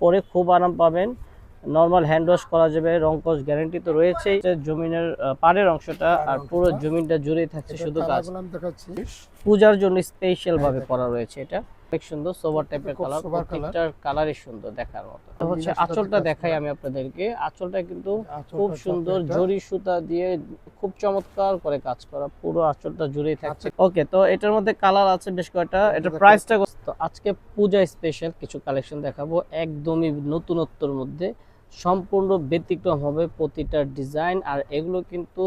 পরে খুব আরাম পাবেন। নর্মাল হ্যান্ড ওয়াশ করা যাবে রং কস গ্যারান্টি তো রয়েছেই। জমিনের পাড়ের অংশটা আর পুরো জমিনটা জুড়েই থাকছে শুধু কাজ পূজার জন্য স্পেশাল ভাবে দেখেন। করা রয়েছে এটা। অনেক সুন্দর সোভার টাইপের কালার প্রত্যেকটার কালারই সুন্দর দেখার মতো। হচ্ছে আঁচলটা দেখাই আমি আপনাদেরকে। আঁচলটা কিন্তু খুব সুন্দর জরি সুতা দিয়ে খুব চমৎকার করে কাজ করা পুরো আঁচলটা জুড়েই থাকছে। ওকে তো এটার মধ্যে কালার আছে বেশ কয়টা? এটা প্রাইসটা তো আজকে পূজা স্পেশাল কিছু কালেকশন দেখাবো। একদমই নতুনত্বর মধ্যে। সম্পূর্ণ ব্যতিক্রম হবে প্রতিটা ডিজাইন আর এগুলো কিন্তু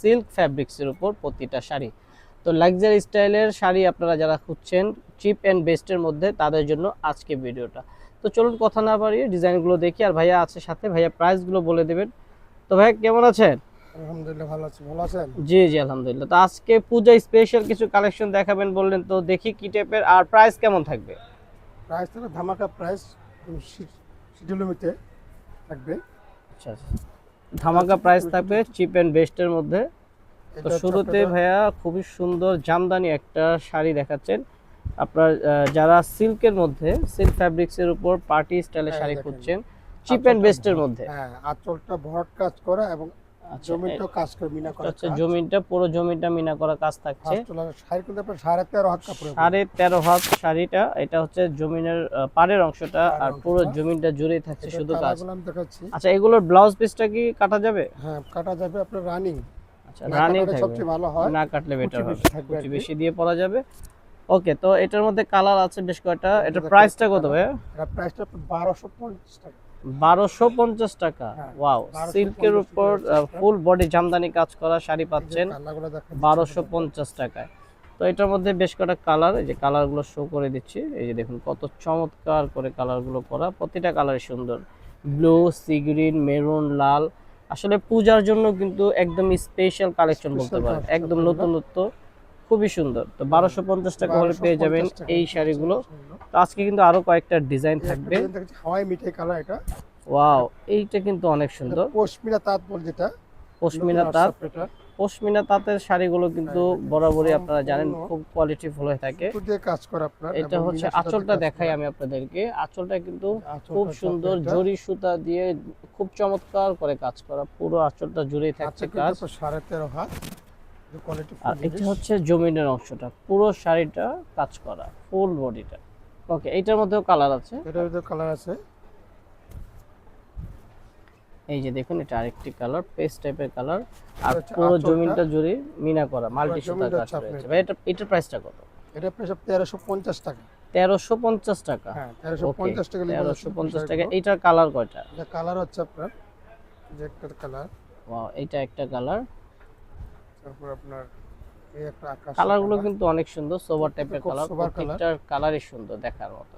সিল্ক ফ্যাব্রিক্সের উপর প্রতিটা শাড়ি। তো লাক্সারি স্টাইলের শাড়ি আপনারা যারা খুঁজছেন চিপ অ্যান্ড বেস্টের মধ্যে তাদের জন্য আজকে ভিডিওটা। তো চলুন কথা না বাড়িয়ে ডিজাইনগুলো দেখি আর ভাইয়া আছে সাথে ভাইয়া প্রাইসগুলো বলে দেবেন। তো ভাইয়া কেমন আছেন? আলহামদুলিল্লাহ ভালো আছি ভালো আছেন? জি জি আলহামদুলিল্লাহ। তো আজকে পূজা স্পেশাল কিছু কালেকশন দেখাবেন বললেন তো দেখি কি টাইপের আর প্রাইস কেমন থাকবে? প্রাইস তো ধামাকা প্রাইস শিডিউলমিতে থাকবে। আচ্ছা আচ্ছা। ধামাকা প্রাইস থাকবে চিপ অ্যান্ড বেস্টের মধ্যে। তো শুরুতে ভাইয়া খুবই সুন্দর জামদানি একটা শাড়ি দেখাচ্ছেন। আপনার যারা সিল্কের মধ্যে সিল্ক ফ্যাব্রিক্সের উপর পার্টি স্টাইলের হ্যাঁ, শাড়ি। খুঁজছেন চিপ এন্ড বেস্টের মধ্যে। হ্যাঁ আঁচলটা ভট কাজ করা এবং আচ্ছা জমিটাও কাজ করে মিনা করা হচ্ছে জমিটা পুরো জমিটা মিনা করা কাজ থাকছে। শাড়ি কিন্তু আপনার সাড়ে তেরো হাত কাপড় সাড়ে তেরো হাত শাড়িটা এটা হচ্ছে জমিনের পাড়ের অংশটা আর পুরো। জমিনটা জুড়েই থাকছে শুধু কাজ। আচ্ছা এগুলোর ব্লাউজ পিসটা কি কাটা যাবে? হ্যাঁ কাটা যাবে আপনার রানিং। আচ্ছা রানিং সবচেয়ে ভালো হয়। না কাটলে বেটার হবে। বেশি দিয়ে পরা যাবে। ওকে তো এটার মধ্যে কালার আছে বেশ কয়টা? এটার প্রাইসটা কত। ভাই এটা প্রাইসটা বারোশো পঞ্চাশ টাকা। বারোশো পঞ্চাশ টাকা? হ্যাঁ, ওয়াও সিল্কের উপর ফুল বডি জামদানি কাজ করা শাড়ি পাচ্ছেন কালারগুলো দেখেন বারোশো পঞ্চাশ টাকায়। তো এটার মধ্যে বেশ কটা কালার এই যে কালারগুলো শো করে দিচ্ছি। এই যে দেখুন কত চমৎকার করে কালারগুলো করা। প্রতিটা কালারই সুন্দর। ব্লু সি গ্রিন মেরুন লাল। আসলে পূজার জন্য কিন্তু একদম স্পেশাল কালেকশন বলতে পারেন। একদম। নতুনত্ব। খুবই সুন্দর। তো বারোশো পঞ্চাশ টাকা হলে পেয়ে যাবেন এই শাড়িগুলো। তো আজকে কিন্তু আরও কয়েকটা ডিজাইন থাকবে। একটা design দেখেছি, হাওয়াই মিঠাই কালার এটা। ওয়াও এইটা কিন্তু অনেক সুন্দর। পশমিনা তাঁত বল যেটা। পশমিনা তাঁত। পশমিনা তাঁতের শাড়িগুলো কিন্তু হ্যাঁ, বরাবরই আপনারা জানেন খুব কোয়ালিটিফুল হয়ে থাকে। কাজ করা আপনার এটা হচ্ছে আঁচলটা দেখাই আমি আপনাদেরকে। আঁচলটা কিন্তু খুব সুন্দর জরি সুতা দিয়ে খুব চমৎকার করে কাজ করা। পুরো আঁচলটা জুড়েই থাকছে কাজ। আপনার সাড়ে তেরো হাত। কোয়ালিটি আর এটা হচ্ছে জমিনের অংশটা পুরো শাড়িটা কাজ করা ফুল বডিটা ওকে এইটার মধ্যেও কালার আছে। এটার ভিতরে কালার আছে। এই যে দেখুন এটা আরেকটি কালার পেস্ট টাইপের কালার আর পুরো জমিনটা জুড়ে মিনা করা মাল্টি সুতার কাজ রয়েছে। ভাই এটা এটার প্রাইসটা কত? এটা তেরোশো পঞ্চাশ টাকা। তেরোশো পঞ্চাশ টাকা। হ্যাঁ তেরোশো ওকে পঞ্চাশ টাকা। তেরোশো পঞ্চাশ টাকা এটার কালার কয়টা? এটা কালার হচ্ছে আপনার যে একটা কালার ওয়াও এইটা একটা কালার তারপর আপনার এই একটা আকাশ কালারগুলো কিন্তু অনেক সুন্দর সোভার টাইপের কালার। প্রত্যেকটার কালারই সুন্দর দেখার মতো।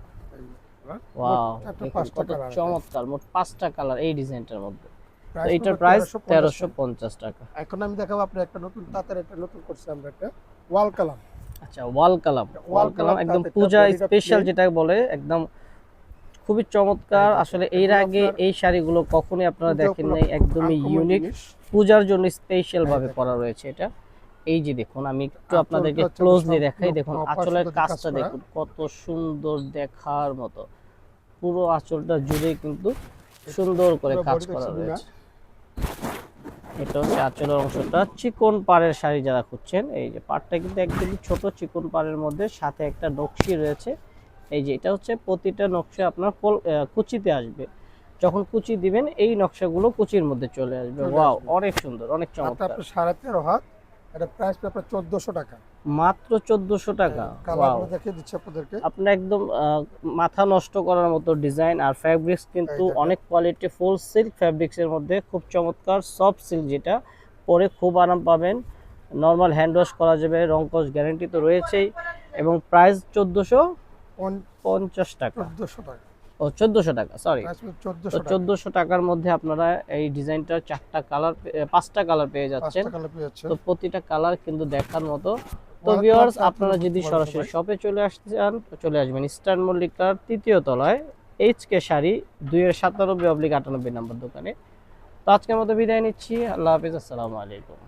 ওয়াও দেখুন কত চমৎকার মোট পাঁচটা কালার এই ডিজাইনটার মধ্যে। এইটার প্রাইস তেরোশো পঞ্চাশ টাকা। এখন আমি দেখাবো আপনার একটা নতুন তাঁতের একটা নতুন করছি আমরা একটা ওয়াল কালাম। আচ্ছা ওয়াল কালাম। ওয়াল কালাম একদম পূজা স্পেশাল যেটা বলে একদম খুবই চমৎকার। আসলে এর আগে এই শাড়িগুলো কখনোই আপনারা দেখেন নাই একদমই ইউনিক পূজার জন্য স্পেশাল হ্যাঁ, ভাবে দেখেন। করা রয়েছে এটা। এই যে দেখুন আমি একটু আপনাদেরকে ক্লোজলি দেখাই। দেখুন আঁচলের কাজটা দেখুন কত সুন্দর দেখার মতো। পুরো আঁচলটা জুড়ে কিন্তু সুন্দর করে কাজ করা রয়েছে। এটা হচ্ছে আঁচলের অংশটা। চিকন পাড়ের শাড়ি যারা খুঁজছেন এই যে পাড়টা কিন্তু একদমই ছোট চিকন পাড়ের মধ্যে সাথে একটা নকশি রয়েছে। এই যে এটা হচ্ছে প্রতিটা নকশা আপনার কুচিতে আসবে। যখন কুচি দিবেন এই নকশাগুলো কুচির মধ্যে চলে আসবে। ওয়াও অনেক সুন্দর অনেক চমৎকার। সাড়ে তেরো হাত এটা প্রাইস আপনার চোদ্দশো টাকা। মাত্র চোদ্দশো টাকা। কালার ওয়াও দেখিয়ে দিচ্ছি আপনাদেরকে। আপনার একদম মাথা নষ্ট করার মতো ডিজাইন আর ফ্যাব্রিক্স কিন্তু অনেক কোয়ালিটি ফুল সিল্ক ফ্যাব্রিক্সের মধ্যে খুব চমৎকার সফট সিল্ক যেটা পরে খুব আরাম পাবেন। নর্মাল হ্যান্ড ওয়াশ করা যাবে রং কস গ্যারান্টি তো রয়েছেই। এবং প্রাইস চোদ্দোশো পঞ্চাশ টাকা। টাকা। ও চোদ্দোশো টাকা সরি তো চোদ্দশো টাকা। চোদ্দোশো টাকার মধ্যে আপনারা এই ডিজাইনটার চারটা কালার পাঁচটা কালার পেয়ে যাচ্ছেন। তো প্রতিটা কালার কিন্তু দেখার মতো। তো ভিউয়ার্স আপনারা যদি সরাসরি শপে চলে আসতে চান চলে আসবেন ইস্টার্ন মল্লিকার তৃতীয় তলায় এইচ কে শাড়ি দুইয়ের সাতানব্বই অব্লিক আটানব্বই নম্বর দোকানে। তো আজকের মতো বিদায় নিচ্ছি। আল্লাহ হাফিজ আসসালামু আলাইকুম।